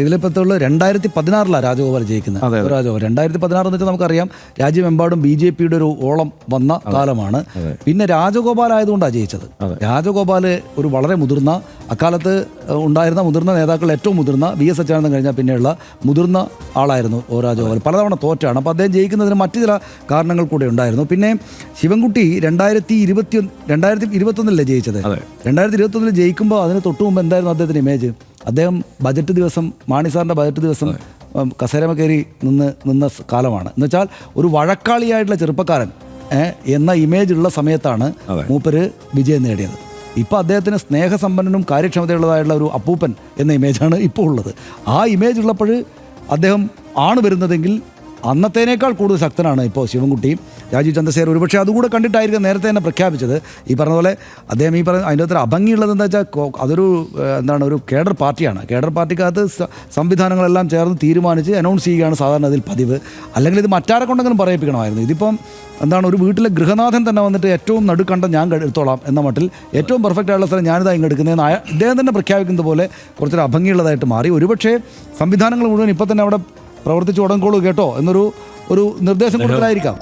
ഇതിലിപ്പത്തുള്ള രണ്ടായിരത്തി പതിനാറിലാണ് രാജഗോപാൽ ജയിക്കുന്നത്. രാജഗോപാൽ രണ്ടായിരത്തി പതിനാറ് എന്ന് വെച്ചാൽ നമുക്കറിയാം രാജ്യമെമ്പാടും ബി ജെ പിയുടെ ഒരു ഓളം വന്ന കാലമാണ്. പിന്നെ രാജഗോപാൽ ആയതുകൊണ്ടാണ് ജയിച്ചത്. രാജഗോപാൽ ഒരു വളരെ മുതിർന്ന അക്കാലത്ത് ഉണ്ടായിരുന്ന മുതിർന്ന നേതാക്കൾ ഏറ്റവും മുതിർന്ന വി എസ് അച്യുതാനന്ദൻ കഴിഞ്ഞാൽ പിന്നെയുള്ള മുതിർന്ന ആളായിരുന്നു ഓ രാജഗോപാൽ. പലതവണ തോറ്റാണ്. അപ്പോൾ അദ്ദേഹം ജയിക്കുന്നതിന് മറ്റു ചില കാരണങ്ങൾ കൂടെ ഉണ്ടായിരുന്നു. പിന്നെ ശിവൻകുട്ടി രണ്ടായിരത്തി ഇരുപത്തി രണ്ടായിരത്തി ഇരുപത്തൊന്നിലല്ലേ ജയിച്ചത്. രണ്ടായിരത്തി ഇരുപത്തൊന്നിൽ ജയിക്കുമ്പോൾ അതിന് തൊട്ടു മുമ്പ് എന്തായിരുന്നു അദ്ദേഹത്തിന്റെ ഇമേജ്? അദ്ദേഹം ബജറ്റ് ദിവസം മാണി സാറിന്റെ ബജറ്റ് ദിവസം കസേരമ കയറി നിന്ന് നിന്ന കാലമാണ്. എന്ന് വെച്ചാൽ ഒരു വഴക്കാളിയായിട്ടുള്ള ചെറുപ്പക്കാരൻ എന്ന ഇമേജ് ഉള്ള സമയത്താണ് മൂപ്പര് വിജയം നേടിയത്. ഇപ്പോൾ അദ്ദേഹത്തിന് സ്നേഹസമ്പന്നനും കാര്യക്ഷമതയുള്ളതായിട്ടുള്ള ഒരു അപ്പൂപ്പൻ എന്ന ഇമേജാണ് ഇപ്പോൾ ഉള്ളത്. ആ ഇമേജ് ഉള്ളപ്പോൾ അദ്ദേഹം ആണ് വരുന്നതെങ്കിൽ അന്നത്തേനേക്കാൾ കൂടുതൽ ശക്തനാണ് ഇപ്പോൾ ശിവൻകുട്ടി. രാജീവ് ചന്ദ്രശേഖർ ഒരുപക്ഷെ അതുകൂടെ കണ്ടിട്ടായിരിക്കും നേരത്തെ തന്നെ പ്രഖ്യാപിച്ചത്. ഈ പറഞ്ഞ പോലെ അദ്ദേഹം ഈ പറഞ്ഞ അതിന്റെ അത്ര അഭംഗിയുള്ളത് എന്താ വെച്ചാൽ അതൊരു എന്താണ് ഒരു കേഡർ പാർട്ടിയാണ്. കേഡർ പാർട്ടിക്കകത്ത് സംവിധാനങ്ങളെല്ലാം ചേർന്ന് തീരുമാനിച്ച് അനൗൺസ് ചെയ്യുകയാണ് സാധാരണ അതിൽ പതിവ്. അല്ലെങ്കിൽ ഇത് മറ്റാരെ കൊണ്ടെങ്കിലും പറയിപ്പിക്കണമായിരുന്നു. ഇതിപ്പം എന്താണ് ഒരു വീട്ടിലെ ഗൃഹനാഥൻ തന്നെ വന്നിട്ട് ഏറ്റവും നടുക്കണ്ട ഞാൻ എടുത്തോളാം എന്ന മട്ടിൽ ഏറ്റവും പെർഫെക്റ്റ് ആയിട്ടുള്ള സ്ഥലം ഞാനിതാ ഇങ്ങ് എടുക്കുന്നതെന്ന് അദ്ദേഹം തന്നെ പ്രഖ്യാപിക്കുന്നത് പോലെ കുറച്ചൊരു അഭംഗിയുള്ളതായിട്ട് മാറി. ഒരുപക്ഷേ സംവിധാനങ്ങൾ മുഴുവൻ ഇപ്പം തന്നെ അവിടെ പ്രവർത്തിച്ചു തുടങ്ങിക്കോളൂ കേട്ടോ എന്നൊരു ഒരു നിർദ്ദേശം കൊടുക്കലായിരിക്കാം.